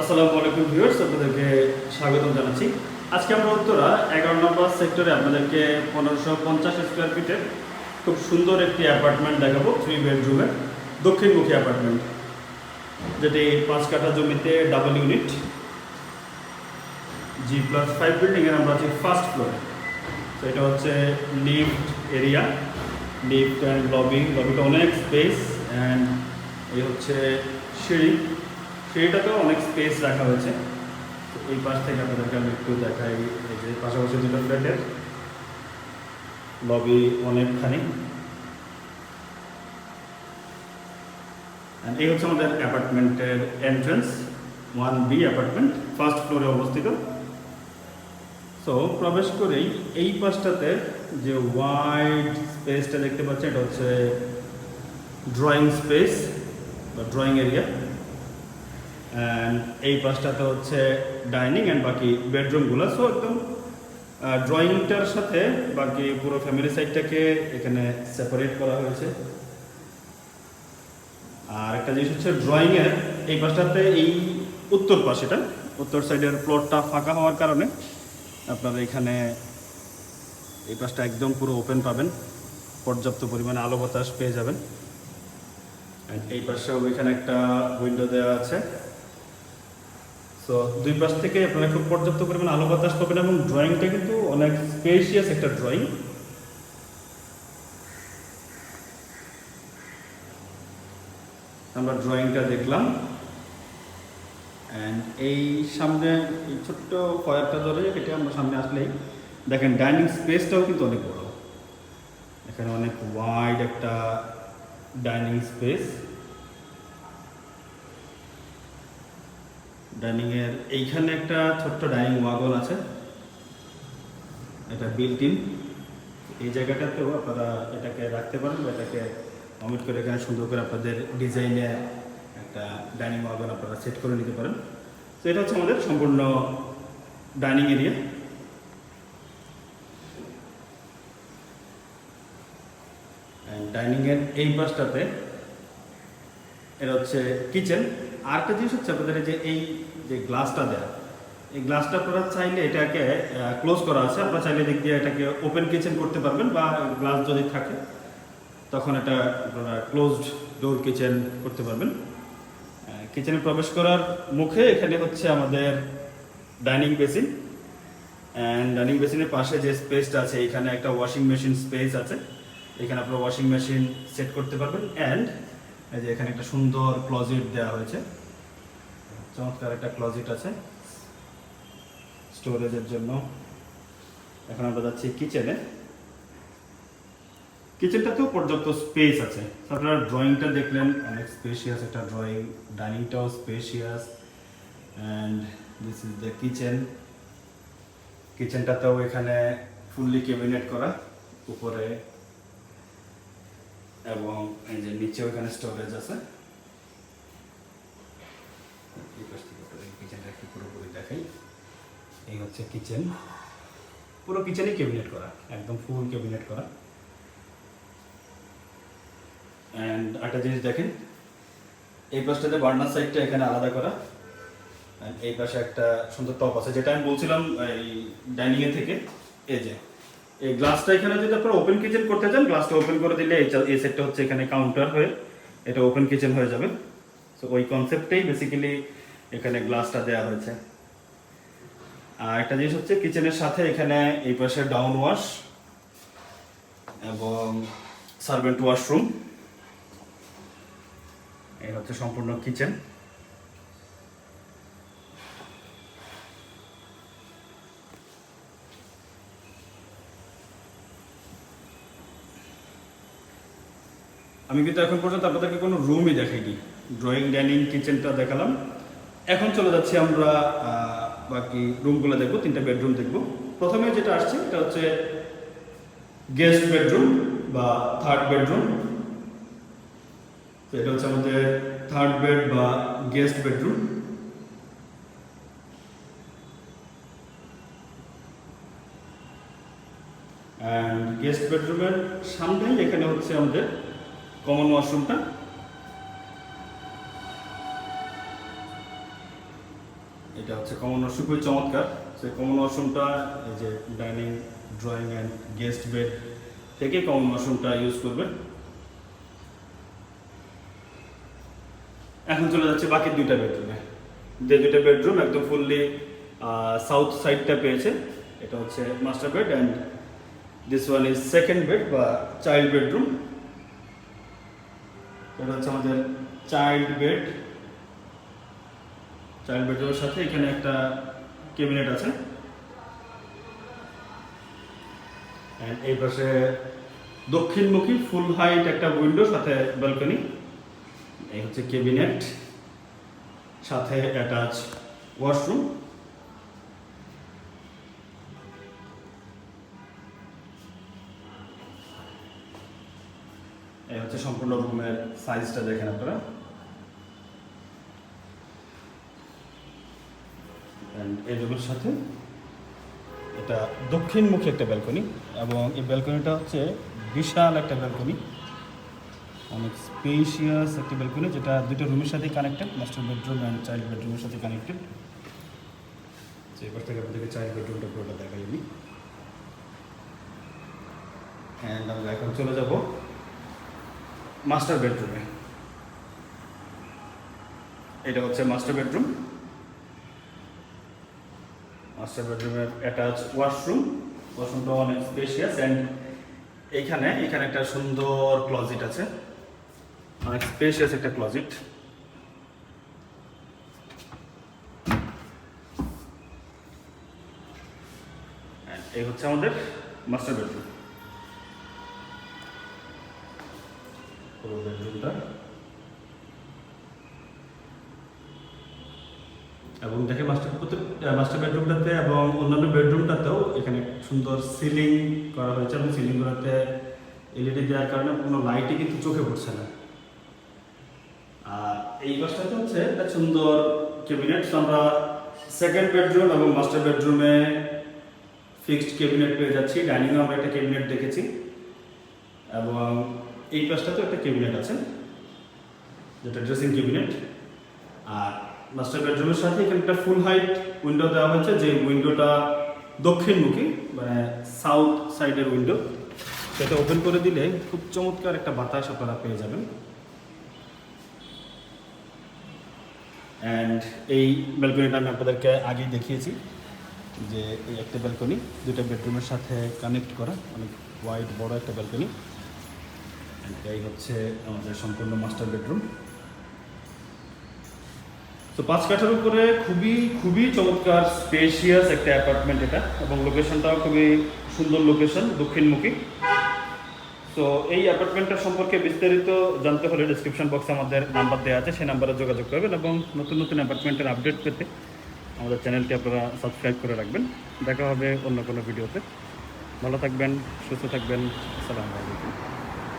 আসসালামু আলাইকুম ভিউয়ার্স, আপনাদেরকে স্বাগতম জানাচ্ছি। আজকে আমরা উত্তরা, এগারো নম্বর সেক্টরে আপনাদেরকে পনেরোশো পঞ্চাশ স্কোয়ার ফিটের খুব সুন্দর একটি অ্যাপার্টমেন্ট দেখাবো থ্রি বেডরুমের দক্ষিণমুখী অ্যাপার্টমেন্ট যেটি পাঁচ কাঠা জমিতে double unit G plus five বিল্ডিংয়ের আমরা আছি ফার্স্ট ফ্লোরে তো এটা হচ্ছে lift area lift and lobby লবিটা অনেক স্পেস অ্যান্ড এই হচ্ছে সিঁড়ি। সিঁড়িটাতেও অনেক স্পেস রাখা হয়েছে। তো এই পাশ থেকে আপনাদেরকে আমি একটু দেখাই, এই যে পাশাপাশি দুটো ফ্ল্যাটের লবি অনেকখানি। এই হচ্ছে আমাদের অ্যাপার্টমেন্টের entrance one B apartment first ফ্লোরে অবস্থিত। সো প্রবেশ করেই এই পাশটাতে যে ওয়াইড স্পেসটা দেখতে পাচ্ছেন, এটা হচ্ছে ড্রয়িং স্পেস বা ড্রয়িং এরিয়া অ্যান্ড এই পাশটাতে হচ্ছে ডাইনিং অ্যান্ড বাকি বেডরুমগুলো সো একদম ড্রয়িংটার সাথে বাকি পুরো ফ্যামিলি সাইডটাকে এখানে সেপারেট করা হয়েছে। আর একটা জিনিস হচ্ছে ড্রয়িংয়ের এই পাশটাতে এই উত্তর পাশেটা, উত্তর সাইডের প্লটটা ফাঁকা হওয়ার কারণে আপনারা এখানে এই পাশটা একদম পুরো ওপেন পাবেন। পর্যাপ্ত পরিমাণে আলো বাতাস পেয়ে যাবেন। এই পাশেও এখানে একটা উইন্ডো দেওয়া আছে। সো দুই পাশ থেকে আপনারা খুব পর্যাপ্ত পরিমাণে আলো বাতাস পাবেন এবং ড্রয়িংটা কিন্তু অনেক স্পেশিয়াস একটা ড্রয়িং আমরা ড্রয়িংটা দেখলাম। অ্যান্ড এই সামনে, এই ছোট্ট কয়েকটা ধরে এটা আমরা সামনে আসলেই দেখেন ডাইনিং স্পেসটাও কিন্তু অনেক বড়। এখানে অনেক ওয়াইড একটা ডাইনিং স্পেস ডাইনিং এর এইখানে একটা ছোট্ট ডাইনিং ওয়াগল আছে। এটা বিল্ট ইন এই জায়গাটাতেও আপনারা এটাকে রাখতে পারেন বা এটাকে অমিট করে এখানে সুন্দর করে আপনাদের ডিজাইনে একটা ডাইনিং ওয়াগল আপনারা সেট করে নিতে পারেন। তো এটা হচ্ছে আমাদের সম্পূর্ণ ডাইনিং এরিয়া। ডাইনিংয়ের এই পাশটাতে এটা হচ্ছে কিচেন আর একটা জিনিস হচ্ছে আপনাদের যে, এই যে গ্লাসটা দেয়া, এই গ্লাসটা আপনারা চাইলে এটাকে ক্লোজ করা আছে। আপনারা চাইলে দিক দিয়ে এটাকে ওপেন কিচেন করতে পারবেন বা গ্লাস যদি থাকে, তখন এটা আপনারা ক্লোজড ডোর কিচেন করতে পারবেন। কিচেনে প্রবেশ করার মুখে এখানে হচ্ছে আমাদের ডাইনিং বেসিন অ্যান্ড ডাইনিং বেসিনের পাশে যে স্পেসটা আছে, এখানে একটা ওয়াশিং মেশিন স্পেস আছে। এখানে আপনারা ওয়াশিং মেশিন সেট করতে পারবেন। অ্যান্ড এই যে এখানে একটা সুন্দর ক্লজেট দেওয়া হয়েছে। চমৎকার একটা ক্লজেট আছে স্টোরেজের জন্য। এখন আমরা যাচ্ছি কিচেনে কিচেনটাতেও পর্যাপ্ত স্পেস আছে। আপনারা ড্রয়িংটা দেখলেন, অনেক স্পেশিয়াস একটা drawing ডাইনিংটাও spacious and this is the kitchen কিচেনটাতেও এখানে ফুললি ক্যাবিনেট করা, উপরে এবং এই যে নিচেও এখানে স্টোরেজ আছে। কিচেনটা একটু পুরোপুরি দেখাই। এই হচ্ছে কিচেন পুরো কিচেনই ক্যাবিনেট করা, একদম ফুল ক্যাবিনেট করা। অ্যান্ড একটা জিনিস দেখেন, এই পাশটাতে বার্নার সাইডটা এখানে আলাদা করা। এই পাশে একটা সুন্দর টপ আছে, যেটা আমি বলছিলাম, এই ডাইনিং এ থেকে। এই যে এই গ্লাসটা এখানে যদি আপনারা ওপেন কিচেন করতে চান গ্লাসটা ওপেন করে দিলে এই সেটটা হচ্ছে এখানে কাউন্টার হয়ে এটা ওপেন কিচেন হয়ে যাবে। সো ওই কনসেপ্টেই বেসিক্যালি এখানে গ্লাসটা দেওয়া হয়েছে। আর একটা জিনিস হচ্ছে কিচেনের সাথে এখানে এই পাশে ডাউন ওয়াশ এবং সার্ভেন্ট ওয়াশরুম এই হচ্ছে সম্পূর্ণ কিচেন আমি কিন্তু এখন পর্যন্ত আপনাদেরকে কোনো রুমই দেখাইনি। ড্রয়িং ডাইনিং কিচেনটা দেখালাম। এখন চলে যাচ্ছি আমরা বাকি রুমগুলো দেখব, তিনটা বেডরুম দেখব। প্রথমে যেটা আসছে, এটা হচ্ছে গেস্ট বেডরুম বা থার্ড বেডরুম এটা হচ্ছে আমাদের থার্ড বেড বা গেস্ট বেডরুম গেস্ট বেডরুমের সামনেই এখানে হচ্ছে আমাদের কমন ওয়াশরুমটা এটা হচ্ছে কমন ওয়াশরুম খুবই চমৎকার। সেই কমন ওয়াশরুমটা এই যে dining drawing and guest bed থেকে কমন ওয়াশরুমটা ইউজ করবেন এখন চলে যাচ্ছে বাকি দুইটা বেডরুমে যে দুইটা বেডরুম একদম ফুললি সাউথ সাইডটা পেয়েছে, এটা হচ্ছে master bed and this one is second bed বা চাইল্ড বেডরুম এটা হচ্ছে আমাদের চাইল্ড বেড চাইল্ড বেডরুমের সাথে এখানে একটা ক্যাবিনেট আছে। এই পাশে দক্ষিণমুখী ফুল হাইট একটা উইন্ডো সাথে ব্যালকনি এই হচ্ছে ক্যাবিনেট সাথে অ্যাটাচ ওয়াশরুম সম্পূর্ণ রুমের সাইজটা দেখেন আপনারা। রুমের সাথে এটা দক্ষিণমুখী একটা ব্যালকনি এবং এই ব্যালকনিটা হচ্ছে বিশাল একটা ব্যালকনি অনেক স্পেশিয়াস একটা ব্যালকনি যেটা দুটো রুমের সাথে connected master bedroom and child বেডরুমের সাথে কানেক্টেড যে এবার থেকে আপনাদেরকে চাইল্ড বেডরুমটা পুরোটা দেখাই আমি। অ্যান্ড আমরা এখন চলে যাব মাস্টার বেডরুমে এটা হচ্ছে মাস্টার বেডরুম মাস্টার বেডরুমের অ্যাটাচ ওয়াশরুম ওয়াশরুমটা অনেক স্পেশিয়াস অ্যান্ড এইখানে এখানে একটা সুন্দর ক্লজিট আছে। অনেক স্পেশিয়াস একটা ক্লজিট এই হচ্ছে আমাদের মাস্টার বেডরুম পুরো বেডরুমটা। এবং দেখে মাস্টার মাস্টার বেডরুমটাতে এবং অন্যান্য বেডরুমটাতেও এখানে সুন্দর সিলিং করা হয়েছে এবং সিলিংগুলোতে এলইডি দেওয়ার কারণে কোনো লাইটই কিন্তু চোখে পড়ছে না। আর এই পাশটাতে হচ্ছে একটা সুন্দর ক্যাবিনেট আমরা সেকেন্ড বেডরুম এবং মাস্টার বেডরুমে ফিক্সড ক্যাবিনেট পেয়ে যাচ্ছি। ডাইনিংয়ে আমরা একটা ক্যাবিনেট দেখেছি। এবং এই পাশটাতেও একটা ক্যাবিনেট আছে, যেটা ড্রেসিং ক্যাবিনেট আর মাস্টার বেডরুমের সাথে এখানে একটা ফুল হাইট উইন্ডো দেওয়া হয়েছে, যে উইন্ডোটা দক্ষিণমুখী মানে সাউথ সাইডের উইন্ডো সেটা ওপেন করে দিলে খুব চমৎকার একটা বাতাস আপনারা পেয়ে যাবেন। অ্যান্ড এই ব্যালকনিটা আমি আপনাদেরকে আগেই দেখিয়েছি, যে এই একটা ব্যালকনি দুটো বেডরুমের সাথে কানেক্ট করা, অনেক ওয়াইড বড় একটা ব্যালকনি এই হচ্ছে আমাদের সম্পূর্ণ মাস্টার বেডরুম তো পাঁচ কাঠার উপরে খুবই খুবই চমৎকার স্পেশিয়াস একটা অ্যাপার্টমেন্ট এটা এবং লোকেশনটাও খুবই সুন্দর লোকেশন দক্ষিণমুখী। তো এই অ্যাপার্টমেন্টটা সম্পর্কে বিস্তারিত জানতে হলে ডিসক্রিপশন বক্সে আমাদের নাম্বার দেওয়া আছে, সেই নাম্বারে যোগাযোগ করবেন এবং নতুন নতুন অ্যাপার্টমেন্টের আপডেট পেতে আমাদের চ্যানেলটি আপনারা সাবস্ক্রাইব করে রাখবেন। দেখা হবে অন্য কোনো ভিডিওতে ভালো থাকবেন, সুস্থ থাকবেন। আসসালামু আলাইকুম।